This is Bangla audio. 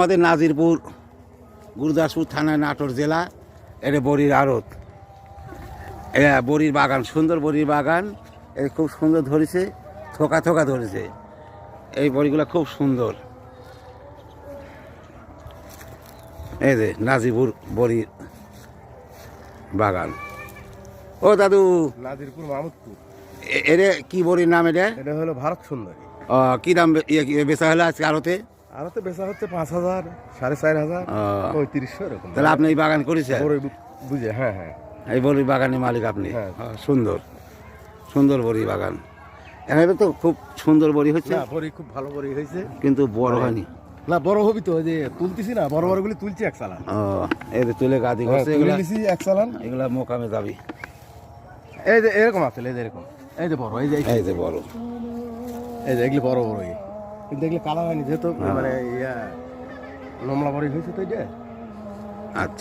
আমাদের নাজিরপুর গুরুদাসপুর থানা নাটোর জেলা এটা বড়ির আড়ত। এ বড়ির বাগান সুন্দর বড়ির বাগান এ খুব সুন্দর ধরেছে থোকা থোকা ধরেছে। এই বড়িগুলো খুব সুন্দর। এই যে নাজিপুর বড়ির বাগান। ও দাদু নাজিরপুর মাহমুদপুর এরে কি বড়ির নাম এটা? এটা হলো ভারত সুন্দরী। কি দাম বে- ইয়ে- ইয়ে বেচা হলো আজকে আড়তে? আর তো বেচা হচ্ছে পাঁচ হাজার সাড়ে চার হাজার পঁয়ত্রিশশো এরকম। তাহলে আপনি এই বাগান করেছেন? বুঝে হ্যাঁ হ্যাঁ। এই বড়ি বাগানের মালিক আপনি? হ্যাঁ। হ্যাঁ, সুন্দর। সুন্দর বড়ি বাগান। এখানে তো খুব সুন্দর বড়ি হচ্ছে। বড়ি খুব ভালো বড়ি হয়েছে। কিন্তু বড় হয়নি। না বড় হবি তো যে তুলতেছি না বড় বড়গুলি তুলছি এক চালান। ও এই যে তুলে গাদি হ্যাঁ, করছে এগুলা এক চালান। এগুলা মোকামে যাবি। এই যে এরকম আছে এই যে এরকম। এই যে বড় এই যে এই যে বড়। এই যে এগুলি বড় বড় কিন্তু কালো কালা হয়নি যেহেতু মানে ইয়া নোমলা বড়ি হয়েছে তো এটা আচ্ছা।